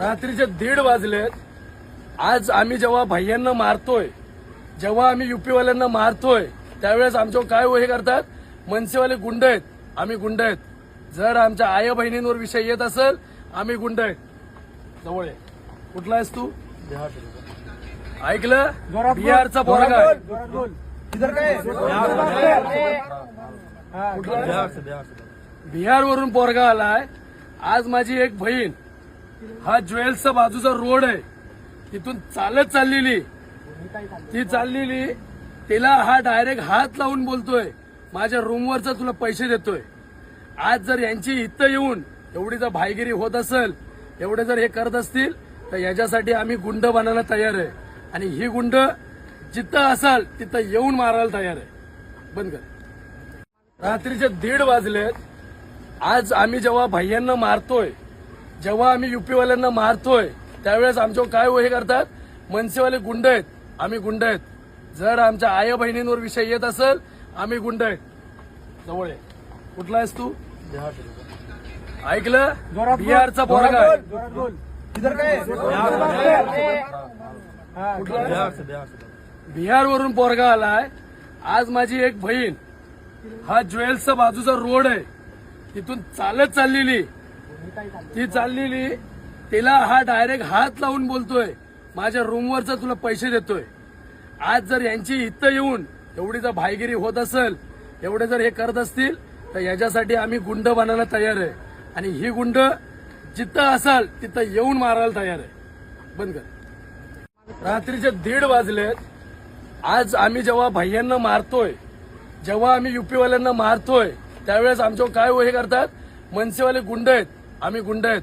रात्रीचे दीड वाजलेत. आज आम्ही जेव्हा भैयांना मारतोय जेव्हा आम्ही युपीवाल्यांना मारतोय त्यावेळेस आमच्यावर काय हे करतात? मनसेवाले गुंड आहेत. आम्ही गुंड आहेत. जर आमच्या आया बहिणींवर विषय येत असेल आम्ही गुंड आहेत. जवळ आहे कुठला आहेस तू? ऐकलं? बिहारचा पोरगा बिहारवरून पोरगा आलाय. आज माझी एक बहीण हा ज्वेल्सचा बाजूचा रोड आहे. तिथून चालत चाललेली. ती चाललेली तिला हा डायरेक्ट हात लावून बोलतोय. माझ्या रूमवरचा तुला पैसे देतोय. आज जर यांची इथं येऊन एवढी जर भाईगिरी होत असेल एवढे जर हे करत असतील तर याच्यासाठी आम्ही गुंड बनायला तयार आहे. आणि ही गुंड जिथं असाल तिथं येऊन मारायला तयार आहे. बंद कर. रात्रीचे दीड वाजलेत. आज आम्ही जेव्हा भैयांना मारतोय जेव्हा आम्ही युपीवाल्यांना मारतोय त्यावेळेस आमच्यावर काय हे करतात? मनसेवाले गुंड आहेत. आम्ही गुंड आहेत. जर आमच्या आया बहिणींवर विषय येत असेल आम्ही गुंड आहेत. जवळ आहे कुठला आहेस तू? ऐकलं? बिहारचा पोरगा काय बिहारवरून पोरगा आलाय. आज माझी एक बहीण हा ज्वेल्सचा बाजूचा रोड आहे. तिथून चालत चाललेली. ती चाललेली तिला हा डायरेक्ट हात लावून बोलतोय. माझ्या रूमवरचा तुला पैसे देतोय. आज जर यांची इथं येऊन एवढी जर भाईगिरी होत असेल एवढे जर हे करत असतील तर याच्यासाठी आम्ही गुंड बनायला तयार आहे. आणि ही गुंड जिथं असाल तिथं येऊन मारायला तयार आहे. बंद कर. रात्रीचे दीड वाजलेत आज आम्ही जेव्हा भाय्यांना मारतोय जेव्हा आम्ही युपीवाल्यांना मारतोय त्यावेळेस आमच्यावर काय हे करतात? मनसेवाले गुंड आहेत. आम्ही गुंड आहेत.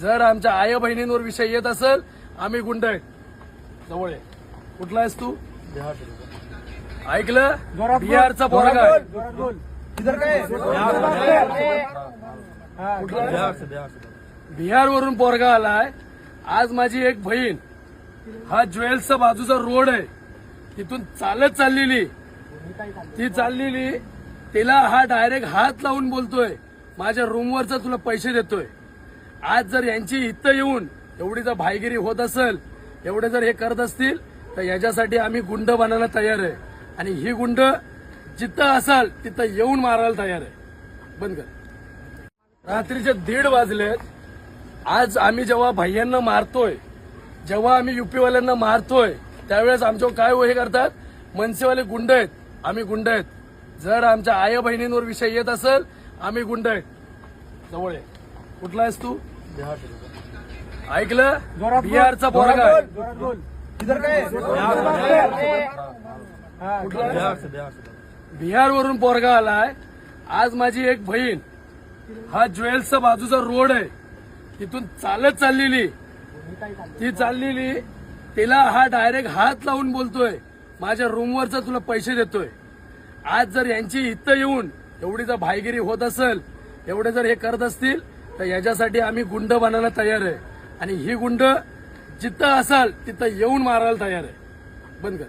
जर आमच्या आया बहिणींवर विषय येत असेल आम्ही गुंड आहेत. जवळ आहे कुठला आहेस तू? ऐकलं? बिहारचा पोरगा काय बिहारवरून पोरगा आलाय. आज माझी एक बहीण. हा ज्वेल्सचा बाजूचा रोड आहे. तिथून चालत चाललेली. ती चाललेली. तिला हा डायरेक्ट हात लावून बोलतोय. माझ्या रूमवरचा तुला पैसे देतोय. आज जर यांची इथं येऊन एवढी जर भाईगिरी होत असेल एवढे जर हे करत असतील तर याच्यासाठी आम्ही गुंड बनायला तयार आहे. आणि ही गुंड जिथं असाल तिथं येऊन मारायला तयार आहे. बंद कर. रात्रीचे दीड वाजलेत आज आम्ही जेव्हा भाय्यांना मारतोय जेव्हा आम्ही युपीवाल्यांना मारतोय त्यावेळेस आमच्यावर काय हे करतात? मनसेवाले गुंड आहेत. आम्ही गुंड आहेत. जर आमच्या आया बहिणींवर विषय येत असेल आम्ही गुंड आहेत जवळ आहे. कुठला आहेस तू? ऐकलं? बिहारचा पोरगा आहे. इधर काय? बिहारवरून पोरगा आलाय. आज माझी एक बहीण हा ज्वेल्सचा बाजूचा रोड आहे. तिथून चालत चाललेली. ती चाललेली तिला हा डायरेक्ट हात लावून बोलतोय. माझ्या रूमवरचा तुला पैसे देतोय. आज जर यांची इथं येऊन एवढी जर भाईगिरी होत असेल एवढे जर हे करत असतील तर याच्यासाठी आम्ही गुंड बनायला तयार आहे. आणि ही गुंड जिथं असाल तिथं येऊन मारायला तयार आहे. बंद कर.